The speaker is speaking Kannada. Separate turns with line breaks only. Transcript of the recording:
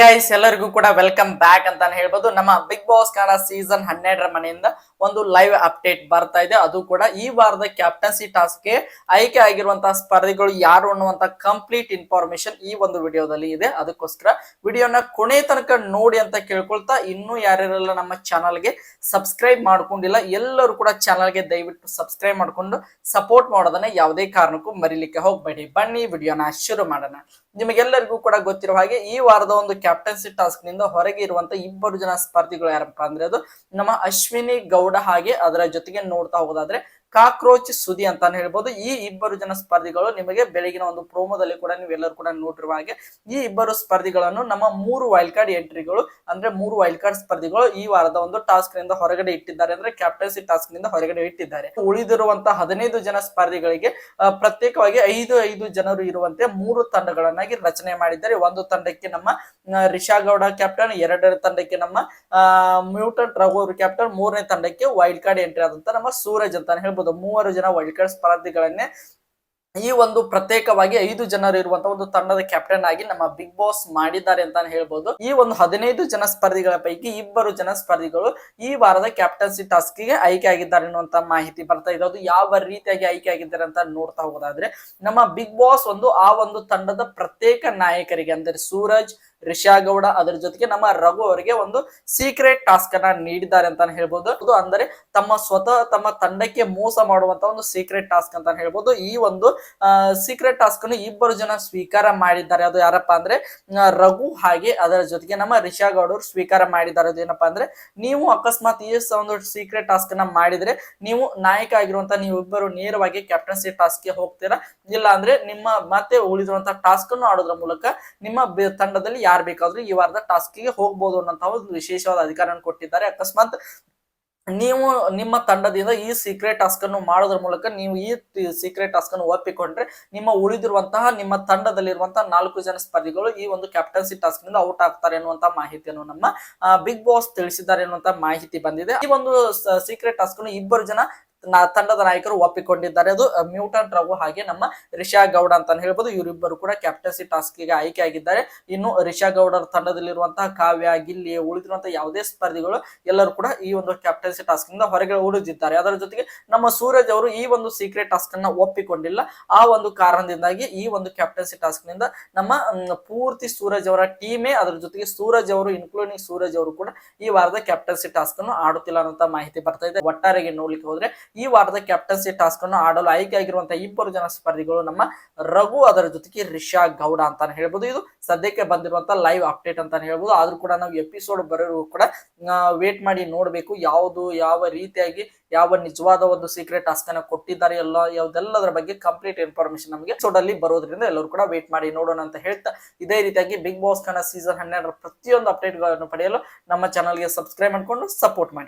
ಗೈಸ್ ಎಲ್ಲರಿಗೂ ಕೂಡ ವೆಲ್ಕಮ್ ಬ್ಯಾಕ್ ಅಂತಾನೆ ಹೇಳ್ಬೋದು. ನಮ್ಮ ಬಿಗ್ ಬಾಸ್ ಕನ್ನಡ ಸೀಸನ್ ಹನ್ನೆರಡರ ಮನೆಯಿಂದ ಒಂದು ಲೈವ್ ಅಪ್ಡೇಟ್ ಬರ್ತಾ ಇದೆ. ಅದು ಕೂಡ ಈ ವಾರದ ಕ್ಯಾಪ್ಟನ್ಸಿ ಟಾಸ್ಕ್ಗೆ ಆಯ್ಕೆ ಆಗಿರುವಂತಹ ಸ್ಪರ್ಧಿಗಳು ಯಾರು ಅನ್ನುವಂತ ಕಂಪ್ಲೀಟ್ ಇನ್ಫಾರ್ಮೇಶನ್ ಈ ಒಂದು ವಿಡಿಯೋದಲ್ಲಿ ಇದೆ. ಅದಕ್ಕೋಸ್ಕರ ವಿಡಿಯೋನ ಕೊನೆ ತನಕ ನೋಡಿ ಅಂತ ಕೇಳ್ಕೊಳ್ತಾ ಇನ್ನೂ ಯಾರ್ಯಾರೆಲ್ಲ ನಮ್ಮ ಚಾನಲ್ಗೆ ಸಬ್ಸ್ಕ್ರೈಬ್ ಮಾಡ್ಕೊಂಡಿಲ್ಲ, ಎಲ್ಲರೂ ಕೂಡ ಚಾನಲ್ಗೆ ದಯವಿಟ್ಟು ಸಬ್ಸ್ಕ್ರೈಬ್ ಮಾಡ್ಕೊಂಡು ಸಪೋರ್ಟ್ ಮಾಡೋದನ್ನ ಯಾವುದೇ ಕಾರಣಕ್ಕೂ ಮರಿಲಿಕ್ಕೆ ಹೋಗ್ಬೇಡಿ. ಬನ್ನಿ ವಿಡಿಯೋನ ಶುರು ಮಾಡೋಣ. ನಿಮಗೆಲ್ಲರಿಗೂ ಕೂಡ ಗೊತ್ತಿರೋ ಹಾಗೆ ಈ ವಾರದ ಒಂದು ಕ್ಯಾಪ್ಟನ್ಸಿ ಟಾಸ್ಕ್ನಿಂದ ಹೊರಗೆ ಇರುವಂತ ಇಬ್ಬರು ಜನ ಸ್ಪರ್ಧಿಗಳು ಯಾರಪ್ಪ ಅಂದ್ರೆ ಅದು ನಮ್ಮ ಅಶ್ವಿನಿ ಗೌಡ ಹಾಗೆ ಅದರ ಜೊತೆಗೆ ನೋಡ್ತಾ ಹೋಗೋದಾದ್ರೆ ಕಾಕ್ರೋಚ್ ಸುದಿ ಅಂತಾನೆ ಹೇಳ್ಬೋದು. ಈ ಇಬ್ಬರು ಜನ ಸ್ಪರ್ಧಿಗಳು ನಿಮಗೆ ಬೆಳಗಿನ ಒಂದು ಪ್ರೋಮೋದಲ್ಲಿ ಕೂಡ ನೀವೆಲ್ಲರೂ ಕೂಡ ನೋಡಿರುವ ಹಾಗೆ ಈ ಇಬ್ಬರು ಸ್ಪರ್ಧಿಗಳನ್ನು ನಮ್ಮ ಮೂರು ವೈಲ್ಡ್ ಕಾರ್ಡ್ ಎಂಟ್ರಿಗಳು, ಅಂದ್ರೆ ಮೂರು ವೈಲ್ಡ್ ಕಾರ್ಡ್ ಸ್ಪರ್ಧಿಗಳು ಈ ವಾರದ ಒಂದು ಟಾಸ್ಕ್ನಿಂದ ಹೊರಗಡೆ ಇಟ್ಟಿದ್ದಾರೆ. ಅಂದ್ರೆ ಕ್ಯಾಪ್ಟನ್ಸಿ ಟಾಸ್ಕ್ನಿಂದ ಹೊರಗಡೆ ಇಟ್ಟಿದ್ದಾರೆ. ಉಳಿದಿರುವಂತಹ ಹದಿನೈದು ಜನ ಸ್ಪರ್ಧಿಗಳಿಗೆ ಪ್ರತ್ಯೇಕವಾಗಿ ಐದು ಐದು ಜನರು ಇರುವಂತೆ ಮೂರು ತಂಡಗಳನ್ನಾಗಿ ರಚನೆ ಮಾಡಿದ್ದಾರೆ. ಒಂದು ತಂಡಕ್ಕೆ ನಮ್ಮ ರಿಷಾ ಗೌಡ ಕ್ಯಾಪ್ಟನ್ ಎರಡನೇ ತಂಡಕ್ಕೆ ನಮ್ಮ ಮ್ಯೂಟನ್ ರಘು ಕ್ಯಾಪ್ಟನ್ ಮೂರನೇ ತಂಡಕ್ಕೆ ವೈಲ್ಡ್ ಕಾರ್ಡ್ ಎಂಟ್ರಿ ಆದಂತ ನಮ್ಮ ಸೂರಜ್ ಅಂತಾನೆ ಹೇಳ್ಬೋದು. ಮೂವರು ಜನ ವರ್ಲ್ಡ್ ಕಪ್ ಸ್ಪರ್ಧಿಗಳನ್ನೇ ಈ ಒಂದು ಪ್ರತ್ಯೇಕವಾಗಿ ಐದು ಜನರು ಇರುವಂತಹ ಒಂದು ತಂಡದ ಕ್ಯಾಪ್ಟನ್ ಆಗಿ ನಮ್ಮ ಬಿಗ್ ಬಾಸ್ ಮಾಡಿದ್ದಾರೆ ಅಂತಾನೆ ಹೇಳ್ಬೋದು. ಈ ಒಂದು ಹದಿನೈದು ಜನ ಸ್ಪರ್ಧಿಗಳ ಪೈಕಿ ಇಬ್ಬರು ಜನ ಸ್ಪರ್ಧಿಗಳು ಈ ವಾರದ ಕ್ಯಾಪ್ಟನ್ಸಿ ಟಾಸ್ಕ್ಗೆ ಆಯ್ಕೆ ಆಗಿದ್ದಾರೆ ಅನ್ನುವಂತ ಮಾಹಿತಿ ಬರ್ತಾ ಇದೆ. ಅದು ಯಾವ ರೀತಿಯಾಗಿ ಆಯ್ಕೆ ಆಗಿದ್ದಾರೆ ಅಂತ ನೋಡ್ತಾ ಹೋಗೋದಾದ್ರೆ ನಮ್ಮ ಬಿಗ್ ಬಾಸ್ ಒಂದು ಆ ಒಂದು ತಂಡದ ಪ್ರತ್ಯೇಕ ನಾಯಕರಿಗೆ ಅಂದರೆ ಸೂರಜ್ ರಿಷಾ ಗೌಡ ಅದರ ಜೊತೆಗೆ ನಮ್ಮ ರಘು ಅವರಿಗೆ ಒಂದು ಸೀಕ್ರೆಟ್ ಟಾಸ್ಕ್ ಅನ್ನ ನೀಡಿದ್ದಾರೆ ಅಂತಾನೆ ಹೇಳ್ಬೋದು. ಅದು ಅಂದರೆ ತಮ್ಮ ಸ್ವತಃ ತಮ್ಮ ತಂಡಕ್ಕೆ ಮೋಸ ಮಾಡುವಂತ ಒಂದು ಸೀಕ್ರೆಟ್ ಟಾಸ್ಕ್ ಅಂತ ಹೇಳ್ಬೋದು. ಈ ಒಂದು ಸೀಕ್ರೆಟ್ ಟಾಸ್ಕ್ ಅನ್ನು ಇಬ್ಬರು ಜನ ಸ್ವೀಕಾರ ಮಾಡಿದ್ದಾರೆ. ಅದು ಯಾರಪ್ಪ ಅಂದ್ರೆ ರಘು ಹಾಗೆ ಅದರ ಜೊತೆಗೆ ನಮ್ಮ ರಿಷಾ ಗೌಡ ಅವರು ಸ್ವೀಕಾರ ಮಾಡಿದ್ದಾರೆ. ಅದು ಏನಪ್ಪಾ ಅಂದ್ರೆ, ನೀವು ಅಕಸ್ಮಾತ್ ಈ ಒಂದು ಸೀಕ್ರೆಟ್ ಟಾಸ್ಕ್ ಅನ್ನ ಮಾಡಿದ್ರೆ ನೀವು ನಾಯಕ ಆಗಿರುವಂತ ನೀವಿಬ್ಬರು ನೇರವಾಗಿ ಕ್ಯಾಪ್ಟನ್ಸಿ ಟಾಸ್ಕ್ಗೆ ಹೋಗ್ತೀರಾ? ಇಲ್ಲ ಅಂದ್ರೆ ನಿಮ್ಮ ಮತ್ತೆ ಉಳಿದಿರುವಂತಹ ಟಾಸ್ಕ್ ಅನ್ನು ಆಡೋದ್ರ ಮೂಲಕ ನಿಮ್ಮ ತಂಡದಲ್ಲಿ ಯಾರು ಬೇಕಾದ್ರೂ ಈ ವಾರದ ಟಾಸ್ಕ್ಗೆ ಹೋಗ್ಬೋದು ಅನ್ನೋಂತಹ ಒಂದು ವಿಶೇಷವಾದ ಅಧಿಕಾರವನ್ನು ಕೊಟ್ಟಿದ್ದಾರೆ. ಅಕಸ್ಮಾತ್ ನೀವು ನಿಮ್ಮ ತಂಡದಿಂದ ಈ ಸೀಕ್ರೆಟ್ ಟಾಸ್ಕ್ ಅನ್ನು ಮಾಡೋದ್ರ ಮೂಲಕ ನೀವು ಈ ಸೀಕ್ರೆಟ್ ಟಾಸ್ಕ್ ಅನ್ನು ಒಪ್ಪಿಕೊಂಡ್ರೆ ನಿಮ್ಮ ಉಳಿದಿರುವಂತಹ, ನಿಮ್ಮ ತಂಡದಲ್ಲಿರುವಂತಹ ನಾಲ್ಕು ಜನ ಸ್ಪರ್ಧಿಗಳು ಈ ಒಂದು ಕ್ಯಾಪ್ಟನ್ಸಿ ಟಾಸ್ಕ್ನಿಂದ ಔಟ್ ಆಗ್ತಾರೆ ಅನ್ನುವಂತ ಮಾಹಿತಿಯನ್ನು ನಮ್ಮ ಬಿಗ್ ಬಾಸ್ ತಿಳಿಸಿದ್ದಾರೆ ಅನ್ನುವಂತ ಮಾಹಿತಿ ಬಂದಿದೆ. ಈ ಒಂದು ಸೀಕ್ರೆಟ್ ಟಾಸ್ಕ್ ಅನ್ನು ಇಬ್ಬರು ಜನ ತಂಡದ ನಾಯಕರು ಒಪ್ಪಿಕೊಂಡಿದ್ದಾರೆ. ಅದು ಮ್ಯೂಟನ್ ರಘು ಹಾಗೆ ನಮ್ಮ ರಿಷಾ ಗೌಡ ಅಂತ ಹೇಳ್ಬೋದು. ಇವರಿಬ್ಬರು ಕೂಡ ಕ್ಯಾಪ್ಟನ್ಸಿ ಟಾಸ್ಕ್ಗೆ ಆಯ್ಕೆ ಆಗಿದ್ದಾರೆ ಇನ್ನು ರಿಷಾ ಗೌಡರ ತಂಡದಲ್ಲಿರುವಂತಹ ಕಾವ್ಯ, ಗಿಲ್ಲಿ ಉಳಿದಿರುವಂತಹ ಯಾವುದೇ ಸ್ಪರ್ಧಿಗಳು ಎಲ್ಲರೂ ಕೂಡ ಈ ಒಂದು ಕ್ಯಾಪ್ಟನ್ಸಿ ಟಾಸ್ಕ್ನಿಂದ ಹೊರಗೆ ಉಳಿದಿದ್ದಾರೆ. ಅದರ ಜೊತೆಗೆ ನಮ್ಮ ಸೂರಜ್ ಅವರು ಈ ಒಂದು ಸೀಕ್ರೆಟ್ ಟಾಸ್ಕ್ ಅನ್ನ ಒಪ್ಪಿಕೊಂಡಿಲ್ಲ. ಆ ಒಂದು ಕಾರಣದಿಂದಾಗಿ ಈ ಒಂದು ಕ್ಯಾಪ್ಟನ್ಸಿ ಟಾಸ್ಕ್ನಿಂದ ನಮ್ಮ ಪೂರ್ತಿ ಸೂರಜ್ ಅವರ ಟೀಮೇ ಅದರ ಜೊತೆಗೆ ಸೂರಜ್ ಅವರು ಇನ್ಕ್ಲೂಡಿಂಗ್ ಸೂರಜ್ ಅವರು ಕೂಡ ಈ ವಾರದ ಕ್ಯಾಪ್ಟನ್ಸಿ ಟಾಸ್ಕ್ ಅನ್ನು ಆಡುತ್ತಿಲ್ಲ ಅನ್ನೋ ಮಾಹಿತಿ ಬರ್ತಾ ಇದೆ. ಒಟ್ಟಾರೆಗೆ ನೋಡ್ಲಿಕ್ಕೆ ಹೋದ್ರೆ ಈ ವಾರದ ಕ್ಯಾಪ್ಟನ್ಸಿ ಟಾಸ್ಕ್ ಅನ್ನು ಆಡಲು ಆಯ್ಕೆ ಆಗಿರುವಂತಹ ಇಬ್ಬರು ಜನ ಸ್ಪರ್ಧಿಗಳು ನಮ್ಮ ರಘು ಅದರ ಜೊತೆಗೆ ರಿಷಾ ಗೌಡ ಅಂತಾನೆ ಹೇಳ್ಬೋದು. ಇದು ಸದ್ಯಕ್ಕೆ ಬಂದಿರುವಂತಹ ಲೈವ್ ಅಪ್ಡೇಟ್ ಅಂತಾನೆ ಹೇಳ್ಬೋದು. ಆದ್ರೂ ಕೂಡ ನಾವು ಎಪಿಸೋಡ್ ಬರೋರು ಕೂಡ ವೇಟ್ ಮಾಡಿ ನೋಡಬೇಕು ಯಾವುದು, ಯಾವ ರೀತಿಯಾಗಿ, ಯಾವ ನಿಜವಾದ ಒಂದು ಸೀಕ್ರೆಟ್ ಟಾಸ್ಕ್ ಅನ್ನ ಕೊಟ್ಟಿದ್ದಾರೆ, ಎಲ್ಲ, ಯಾವ್ದೆಲ್ಲದರ ಬಗ್ಗೆ ಕಂಪ್ಲೀಟ್ ಇನ್ಫಾರ್ಮೇಶನ್ ನಮಗೆ ಎಪಿಸೋಡ್ ಅಲ್ಲಿ ಬರೋದ್ರಿಂದ ಎಲ್ಲರೂ ಕೂಡ ವೇಟ್ ಮಾಡಿ ನೋಡೋಣ ಅಂತ ಹೇಳ್ತಾ ಇದೇ ರೀತಿಯಾಗಿ ಬಿಗ್ ಬಾಸ್ ಕನ್ನಡ ಸೀಸನ್ ಹನ್ನೆರಡರ ಪ್ರತಿಯೊಂದು ಅಪ್ಡೇಟ್ಗಳನ್ನು ಪಡೆಯಲು ನಮ್ಮ ಚಾನಲ್ಗೆ ಸಬ್ಸ್ಕ್ರೈಬ್ ಮಾಡ್ಕೊಂಡು ಸಪೋರ್ಟ್ ಮಾಡಿ.